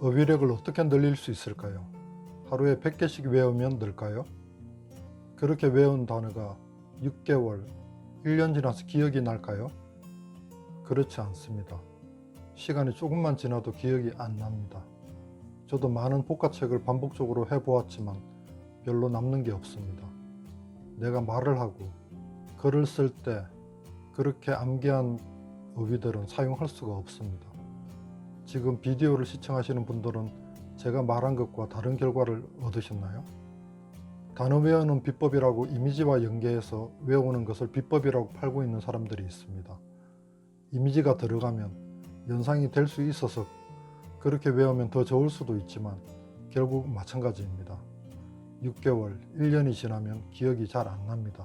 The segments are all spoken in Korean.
어휘력을 어떻게 늘릴 수 있을까요? 하루에 100개씩 외우면 늘까요? 그렇게 외운 단어가 6개월, 1년 지나서 기억이 날까요? 그렇지 않습니다. 시간이 조금만 지나도 기억이 안 납니다. 저도 많은 복화책을 반복적으로 해보았지만 별로 남는 게 없습니다. 내가 말을 하고 글을 쓸 때 그렇게 암기한 어휘들은 사용할 수가 없습니다. 지금 비디오를 시청하시는 분들은 제가 말한 것과 다른 결과를 얻으셨나요? 단어 외우는 비법이라고 이미지와 연계해서 외우는 것을 비법이라고 팔고 있는 사람들이 있습니다. 이미지가 들어가면 연상이 될 수 있어서 그렇게 외우면 더 좋을 수도 있지만 결국 마찬가지입니다. 6개월, 1년이 지나면 기억이 잘 안 납니다.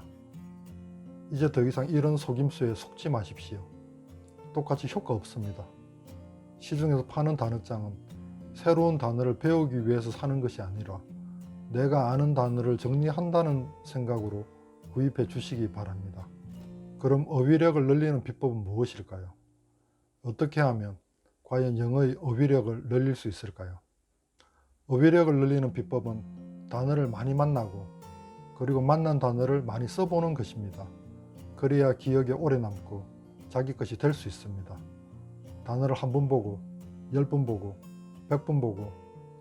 이제 더 이상 이런 속임수에 속지 마십시오. 똑같이 효과 없습니다. 시중에서 파는 단어장은 새로운 단어를 배우기 위해서 사는 것이 아니라 내가 아는 단어를 정리한다는 생각으로 구입해 주시기 바랍니다. 그럼 어휘력을 늘리는 비법은 무엇일까요? 어떻게 하면 과연 영어의 어휘력을 늘릴 수 있을까요? 어휘력을 늘리는 비법은 단어를 많이 만나고 그리고 만난 단어를 많이 써보는 것입니다. 그래야 기억에 오래 남고 자기 것이 될 수 있습니다. 단어를 한 번 보고, 열 번 보고, 백 번 보고,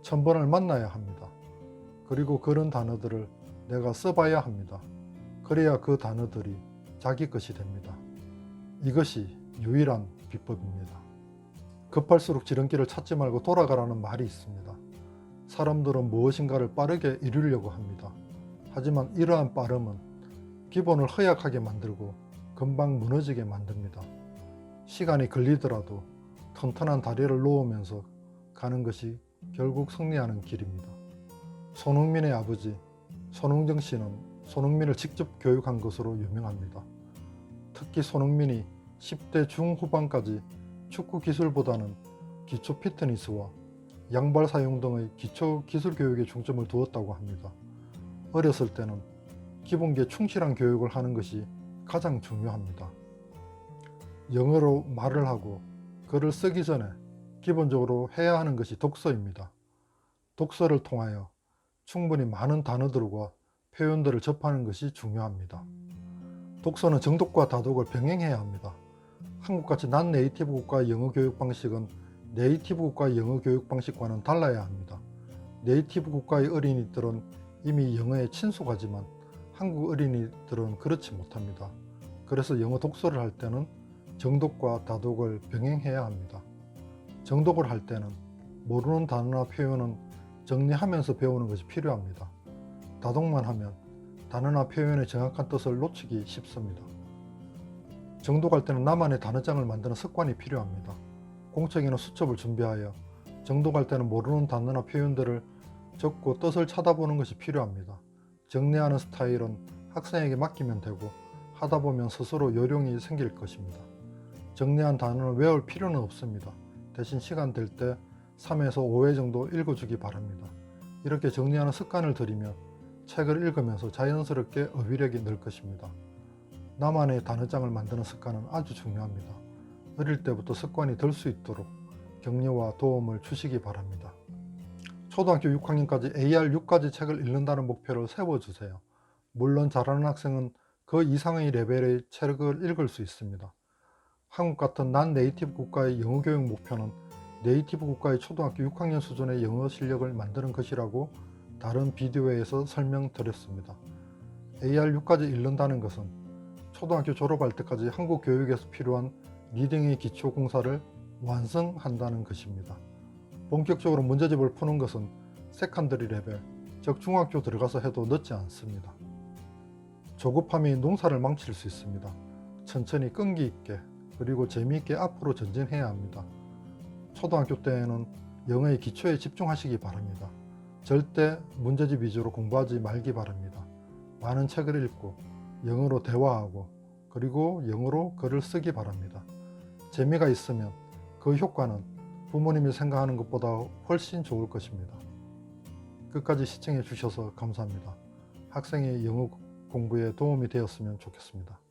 천 번을 만나야 합니다. 그리고 그런 단어들을 내가 써봐야 합니다. 그래야 그 단어들이 자기 것이 됩니다. 이것이 유일한 비법입니다. 급할수록 지름길을 찾지 말고 돌아가라는 말이 있습니다. 사람들은 무엇인가를 빠르게 이루려고 합니다. 하지만 이러한 빠름은 기본을 허약하게 만들고 금방 무너지게 만듭니다. 시간이 걸리더라도 튼튼한 다리를 놓으면서 가는 것이 결국 승리하는 길입니다. 손흥민의 아버지 손흥정 씨는 손흥민을 직접 교육한 것으로 유명합니다. 특히 손흥민이 10대 중후반까지 축구 기술보다는 기초 피트니스와 양발 사용 등의 기초 기술 교육에 중점을 두었다고 합니다. 어렸을 때는 기본기에 충실한 교육을 하는 것이 가장 중요합니다. 영어로 말을 하고 글을 쓰기 전에 기본적으로 해야 하는 것이 독서입니다. 독서를 통하여 충분히 많은 단어들과 표현들을 접하는 것이 중요합니다. 독서는 정독과 다독을 병행해야 합니다. 한국같이 난 네이티브 국가의 영어 교육 방식은 네이티브 국가의 영어 교육 방식과는 달라야 합니다. 네이티브 국가의 어린이들은 이미 영어에 친숙하지만 한국 어린이들은 그렇지 못합니다. 그래서 영어 독서를 할 때는 정독과 다독을 병행해야 합니다. 정독을 할 때는 모르는 단어나 표현은 정리하면서 배우는 것이 필요합니다. 다독만 하면 단어나 표현의 정확한 뜻을 놓치기 쉽습니다. 정독할 때는 나만의 단어장을 만드는 습관이 필요합니다. 공책이나 수첩을 준비하여 정독할 때는 모르는 단어나 표현들을 적고 뜻을 찾아보는 것이 필요합니다. 정리하는 스타일은 학생에게 맡기면 되고 하다 보면 스스로 요령이 생길 것입니다. 정리한 단어를 외울 필요는 없습니다. 대신 시간 될 때 3에서 5회 정도 읽어주기 바랍니다. 이렇게 정리하는 습관을 들이면 책을 읽으면서 자연스럽게 어휘력이 늘 것입니다. 나만의 단어장을 만드는 습관은 아주 중요합니다. 어릴 때부터 습관이 들수 있도록 격려와 도움을 주시기 바랍니다. 초등학교 6학년까지 AR6까지 책을 읽는다는 목표를 세워주세요. 물론 잘하는 학생은 그 이상의 레벨의 책을 읽을 수 있습니다. 한국 같은 난 네이티브 국가의 영어 교육 목표는 네이티브 국가의 초등학교 6학년 수준의 영어 실력을 만드는 것이라고 다른 비디오에서 설명드렸습니다. AR6까지 읽는다는 것은 초등학교 졸업할 때까지 한국 교육에서 필요한 리딩의 기초 공사를 완성한다는 것입니다. 본격적으로 문제집을 푸는 것은 세컨더리 레벨, 즉 중학교 들어가서 해도 늦지 않습니다. 조급함이 농사를 망칠 수 있습니다. 천천히 끈기 있게 그리고 재미있게 앞으로 전진해야 합니다. 초등학교 때에는 영어의 기초에 집중하시기 바랍니다. 절대 문제집 위주로 공부하지 말기 바랍니다. 많은 책을 읽고 영어로 대화하고 그리고 영어로 글을 쓰기 바랍니다. 재미가 있으면 그 효과는 부모님이 생각하는 것보다 훨씬 좋을 것입니다. 끝까지 시청해 주셔서 감사합니다. 학생의 영어 공부에 도움이 되었으면 좋겠습니다.